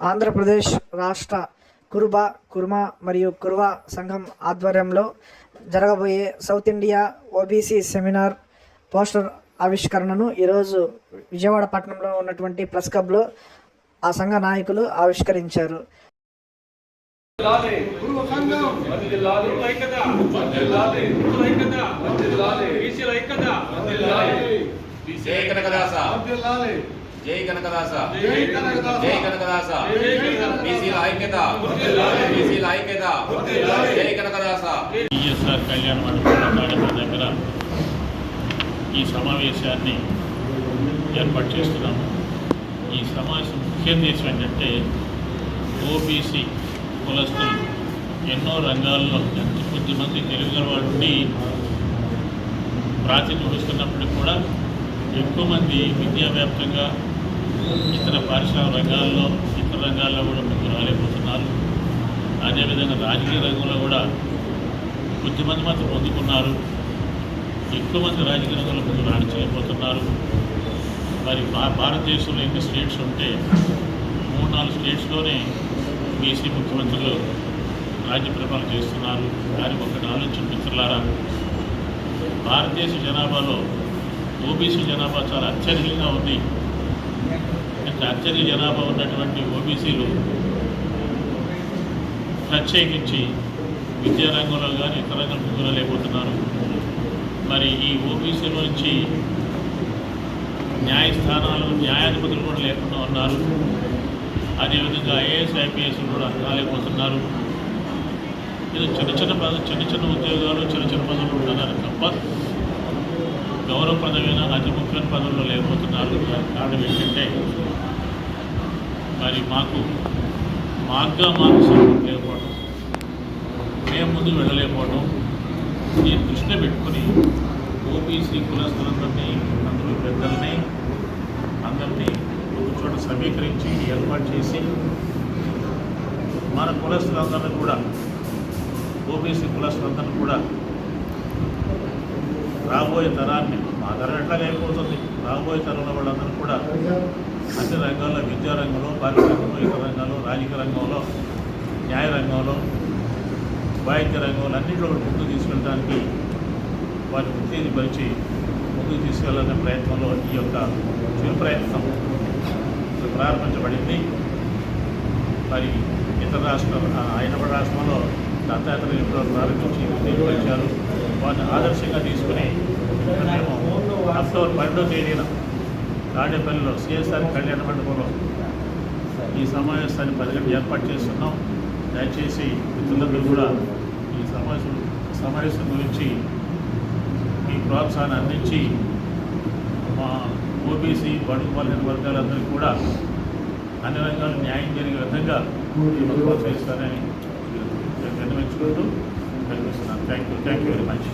ఆంధ్రప్రదేశ్ రాష్ట్ర కురుబ కుర్మ మరియు కుర్వ సంఘం ఆధ్వర్యంలో జరగబోయే south India OBC seminar poster ఆవిష్కరణను ఈరోజు విజయవాడ పట్టణంలో ఉన్నటువంటి ప్రెస్ క్లబ్లో ఆ సంఘ నాయకులు ఆవిష్కరించారు. లాలే జై కనకదాస. జై కనకదాస. బీసీల ఐక్యత. బీసీల ఐక్యత. జై కనకదాస ఈఎస్ఆర్ కళ్యాణ మండపం దగ్గర ఈ సమావేశాన్ని ఏర్పాటు చేస్తున్నాము ఈ సమావేశం ముఖ్య ఉద్దేశం ఏంటంటే ఓబీసీ కులస్తులు ఎన్నో రంగాల్లో ఎంత కొద్దిమంది తెలుగు వాడిని ప్రాతినిధ్యం వస్తున్నప్పటికీ కూడా ఎక్కువ మంది విద్యావ్యాప్తంగా ఇతర పారిశ్రామిక రంగాల్లో ఇతర రంగాల్లో కూడా ముందుకు రాలేకపోతున్నారు. అదేవిధంగా రాజకీయ రంగంలో కూడా కొద్దిమంది మాత్రం పొందుకున్నారు. ఎక్కువ మంది రాజకీయ రంగంలో ముందు రాణించలేకపోతున్నారు. మరి భా- భారతదేశంలో ఎన్ని స్టేట్స్ ఉంటే మూడు నాలుగు స్టేట్స్లోనే బీసీ ముఖ్యమంత్రులు రాజ్య పరిపాలన చేస్తున్నారు. దాని ఒకటి ఆలోచన మిత్రులారా. భారతదేశ జనాభాలో ఓబీసీ జనాభా చాలా అత్యధికంగా ఉంది. అత్యధిక జనాభా ఉన్నటువంటి ఓబీసీలు ప్రత్యేకించి విద్యారంగంలో కానీ ఇతర రంగంలో ముందుకు లేకపోతున్నారు మరి ఈ ఓబీసీల నుంచి న్యాయస్థానాలు న్యాయాధిపతులు కూడా లేకుండా ఉన్నారు. అదేవిధంగా ఐఏఎస్ ఐపీఎస్లు కూడా రాలేకపోతున్నారు. ఇది చిన్న చిన్న పదవి చిన్న చిన్న ఉద్యోగాలు చిన్న చిన్న పదవులు ఉంటున్నారు తప్ప గౌరవప్రదమైన అతి ముఖ్యమైన పదవుల్లో లేకపోతున్నారు. దానికి కారణం ఏంటంటే మరి మాకు మార్గా మార్గం లేకపోవడం మేము ముందు వెళ్ళలేకపోవడం దీన్ని దృష్టిలో పెట్టుకొని ఓబీసీ కులస్తులందరినీ అందరూ పెద్దల్ని అందరినీ ఒక చోట సమీకరించి ఏర్పాటు చేసి మన కులస్తులందరినీ కూడా ఓబీసీ కులస్తులందరినీ కూడా రాబోయే తరాన్ని మా తరం ఎట్లాగైపోతుంది రాబోయే తరంలో వాళ్ళందరూ కూడా అన్ని రంగాల్లో విద్యా రంగంలో పారిశ్రామికంలో ఇతర రంగాల్లో రాజకీయ రంగంలో న్యాయ రంగంలో వాయిద్య రంగంలో అన్నింటిలో ముందుకు తీసుకెళ్ళడానికి వారిని ఉత్తేజపరిచి ముందుకు తీసుకెళ్ళాలనే ప్రయత్నంలో ఈ యొక్క చిరు ప్రయత్నం ప్రారంభించబడింది. మరి ఇతర రాష్ట్ర హైదరాబాద్ రాష్ట్రంలో దత్తాత్రేయ ఎప్పుడో ప్రారంభించి ఉత్తేజపరిచారు వారిని ఆదర్శంగా తీసుకుని మేము అక్టోబర్ పన్నెండో తేదీన తాడేపల్లిలో సిఎస్ఆర్ కళ్యాణ మండపంలో ఈ సమావేశాన్ని పది ఏర్పాటు చేస్తున్నాం. దయచేసి మిత్రులందరూ కూడా ఈ సమావేశం సమావేశం గురించి మీ ప్రోత్సాహాన్ని అందించి మా ఓబీసీ బడుగు బలహీన వర్గాలందరికీ కూడా అన్ని రంగాలు న్యాయం జరిగే విధంగా మీరు ప్రోత్సహిస్తారని విన్నవించుకుంటూ కనిపిస్తున్నాను thank you thank you very much